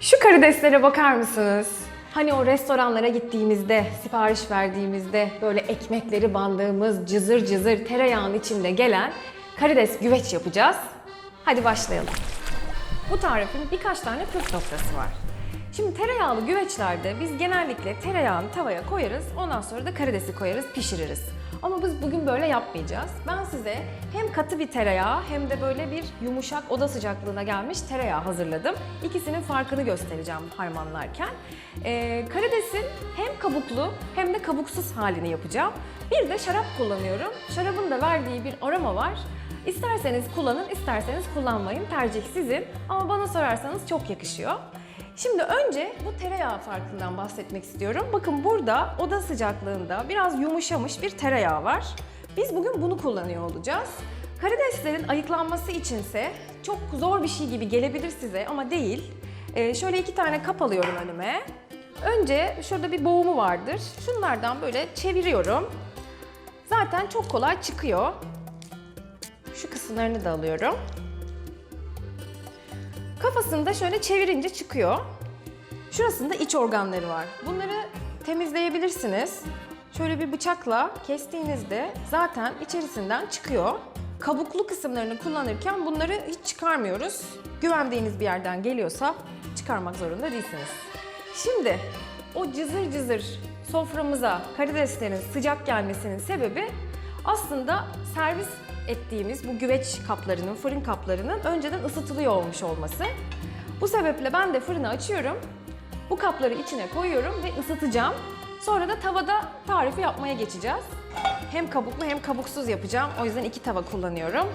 Şu karideslere bakar mısınız? Hani o restoranlara gittiğimizde, sipariş verdiğimizde böyle ekmekleri bandığımız cızır cızır tereyağın içinde gelen karides güveç yapacağız. Hadi başlayalım. Bu tarifin birkaç tane püf noktası var. Şimdi tereyağlı güveçlerde biz genellikle tereyağını tavaya koyarız, ondan sonra da karidesi koyarız, pişiririz. Ama biz bugün böyle yapmayacağız. Ben size hem katı bir tereyağı hem de böyle bir yumuşak oda sıcaklığına gelmiş tereyağı hazırladım. İkisinin farkını göstereceğim harmanlarken. Ee, karidesin hem kabuklu hem de kabuksuz halini yapacağım. Bir de şarap kullanıyorum. Şarabın da verdiği bir aroma var. İsterseniz kullanın, isterseniz kullanmayın. Tercih sizin. Ama bana sorarsanız çok yakışıyor. Şimdi önce bu tereyağı farkından bahsetmek istiyorum. Bakın burada oda sıcaklığında biraz yumuşamış bir tereyağı var. Biz bugün bunu kullanıyor olacağız. Karideslerin ayıklanması içinse çok zor bir şey gibi gelebilir size ama değil. Ee, şöyle iki tane kap alıyorum önüme. Önce şurada bir boğumu vardır. Şunlardan böyle çeviriyorum. Zaten çok kolay çıkıyor. Şu kısımlarını da alıyorum. Kafasını da şöyle çevirince çıkıyor. Şurasında iç organları var. Bunları temizleyebilirsiniz. Şöyle bir bıçakla kestiğinizde zaten içerisinden çıkıyor. Kabuklu kısımlarını kullanırken bunları hiç çıkarmıyoruz. Güvendiğiniz bir yerden geliyorsa çıkarmak zorunda değilsiniz. Şimdi o cızır cızır soframıza karideslerin sıcak gelmesinin sebebi aslında servis ettiğimiz bu güveç kaplarının, fırın kaplarının önceden ısıtılıyor olmuş olması. Bu sebeple ben de fırını açıyorum. Bu kapları içine koyuyorum ve ısıtacağım. Sonra da tavada tarifi yapmaya geçeceğiz. Hem kabuklu hem kabuksuz yapacağım. O yüzden iki tava kullanıyorum.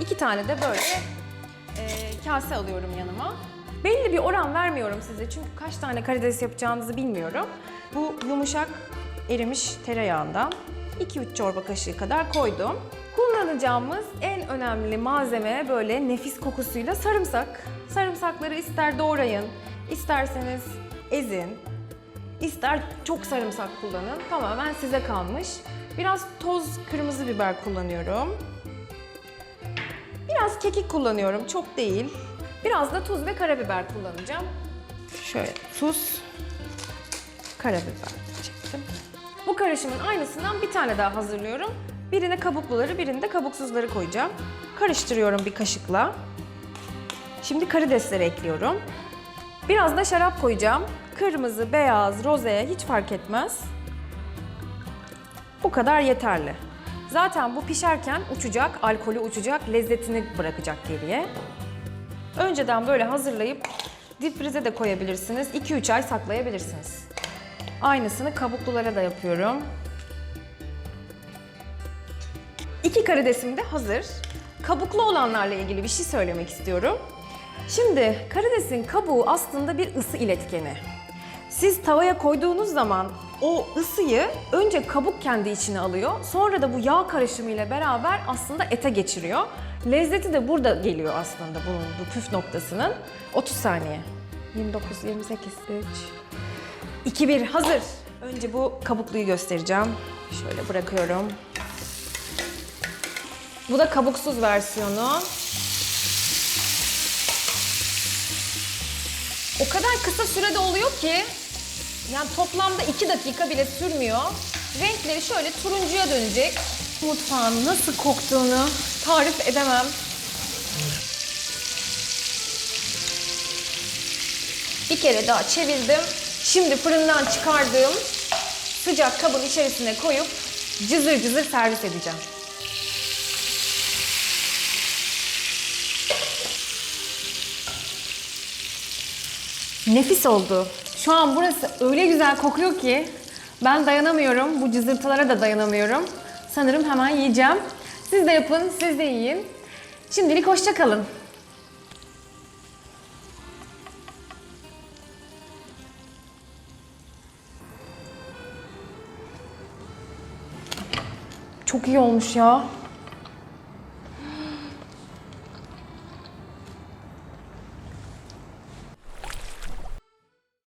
İki tane de böyle e, kase alıyorum yanıma. Belli bir oran vermiyorum size çünkü kaç tane karides yapacağınızı bilmiyorum. Bu yumuşak erimiş tereyağından 2-3 çorba kaşığı kadar koydum. Kullanacağımız en önemli malzeme böyle nefis kokusuyla sarımsak. Sarımsakları ister doğrayın, isterseniz ezin, ister çok sarımsak kullanın. Tamamen size kalmış. Biraz toz kırmızı biber kullanıyorum. Biraz kekik kullanıyorum, çok değil. Biraz da tuz ve karabiber kullanacağım. Şöyle tuz, karabiber çektim. Bu karışımın aynısından bir tane daha hazırlıyorum. Birine kabukluları, birine de kabuksuzları koyacağım. Karıştırıyorum bir kaşıkla. Şimdi karidesleri ekliyorum. Biraz da şarap koyacağım. Kırmızı, beyaz, roze hiç fark etmez. Bu kadar yeterli. Zaten bu pişerken uçacak, alkolü uçacak, lezzetini bırakacak geriye. Önceden böyle hazırlayıp difrize de koyabilirsiniz. 2-3 ay saklayabilirsiniz. Aynısını kabuklulara da yapıyorum. İki karidesim de hazır. Kabuklu olanlarla ilgili bir şey söylemek istiyorum. Şimdi karidesin kabuğu aslında bir ısı iletkeni. Siz tavaya koyduğunuz zaman o ısıyı önce kabuk kendi içine alıyor. Sonra da bu yağ karışımı ile beraber aslında ete geçiriyor. Lezzeti de burada geliyor aslında bunun bu püf noktasının. 30 saniye. 29, 28, 3, 2, 1 hazır. Önce bu kabukluyu göstereceğim. Şöyle bırakıyorum. Bu da kabuksuz versiyonu. O kadar kısa sürede oluyor ki yani toplamda 2 dakika bile sürmüyor. Renkleri şöyle turuncuya dönecek. Mutfağın nasıl koktuğunu tarif edemem. Bir kere daha çevirdim. Şimdi fırından çıkardığım sıcak kabın içerisine koyup cızır cızır servis edeceğim. Nefis oldu. Şu an burası öyle güzel kokuyor ki ben dayanamıyorum. Bu cızırtılara da dayanamıyorum. Sanırım hemen yiyeceğim. Siz de yapın, siz de yiyin. Şimdilik hoşça kalın. Çok iyi olmuş ya.